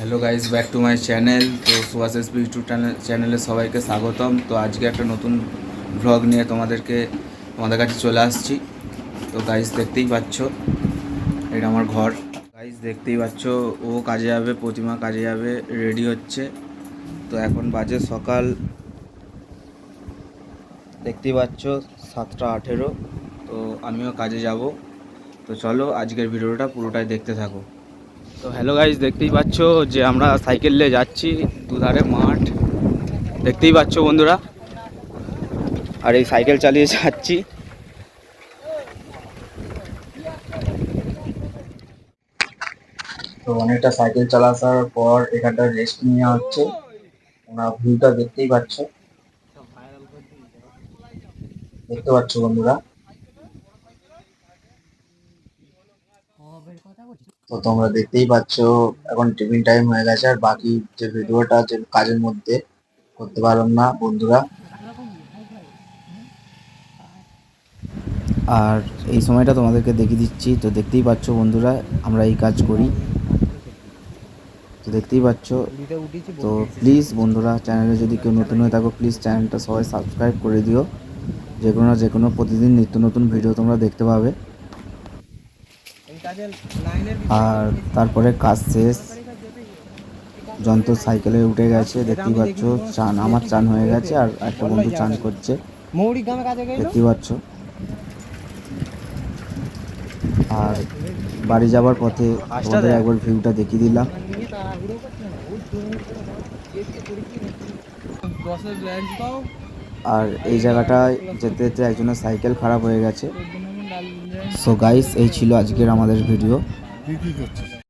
Hello guys back to my channel তো Subhash S YouTube চ্যানেলে সবাইকে স্বাগতম। তো আজকে একটা নতুন ভ্লগ নিয়ে তোমাদেরকে তোমাদের কাছে চলে আসছি। তো গাইজ দেখতেই পাচ্ছ, এটা আমার ঘর। গাইজ দেখতেই পাচ্ছ, ও কাজে যাবে, প্রতিমা কাজে যাবে রেডি হচ্ছে। তো এখন বাজে সকাল দেখতেই পাচ্ছ, সাতটা আঠেরো। তো আমিও কাজে যাব। তো চলো, আজকের ভিডিওটা পুরোটাই দেখতে থাকো। তো হ্যালো গাইজ দেখতেই পাচ্ছ যে আমরা সাইকেল নিয়ে যাচ্ছি দুধারে মাঠ। দেখতেই পাচ্ছ বন্ধুরা। আর এই সাইকেল চালিয়ে যাচ্ছি। তো অনেকটা সাইকেল চালানোর পর এখানটা রেস্ট নেওয়া হচ্ছে। তোমরা ভিউটা দেখতেই পাচ্ছ। দেখতে পাচ্ছ বন্ধুরা। তো তোমরা দেখতেই পাচ্ছ, এখন টিফিন টাইম হয়ে গেছে, আর বাকি যে ভিডিওটা যে কাজের মধ্যে করতে পারলাম না বন্ধুরা। আর এই সময়টা তোমাদেরকে দেখিয়ে দিচ্ছি, তো দেখতেই পাচ্ছ বন্ধুরা, আমরা এই কাজ করি। তো দেখতেই পাচ্ছ, তো প্লিজ বন্ধুরা চ্যানেলে যদি কেউ নতুন হয়ে থাকো প্লিজ চ্যানেলটা সবাই সাবস্ক্রাইব করে দিও। যে কোনো যে কোনো প্রতিদিন নিত্য নতুন ভিডিও তোমরা দেখতে পাবে। আর তারপরে কাজ শেষ। যন্ত্র সাইকেলে উঠে গেছে, দেখতেই পাচ্ছ, চান, আমার চান হয়ে গেছে আর একটা বন্ধু চান করছে। দেখতেই পাচ্ছ। আর বাড়ি যাবার পথে তোমাদের একবার ভিউটা দেখিয়ে দিলাম। আর এই জায়গাটায় যেতে যেতে একজনের সাইকেল খারাপ হয়ে গেছে। সো গাইস এই ছিল আজকের আমাদের ভিডিও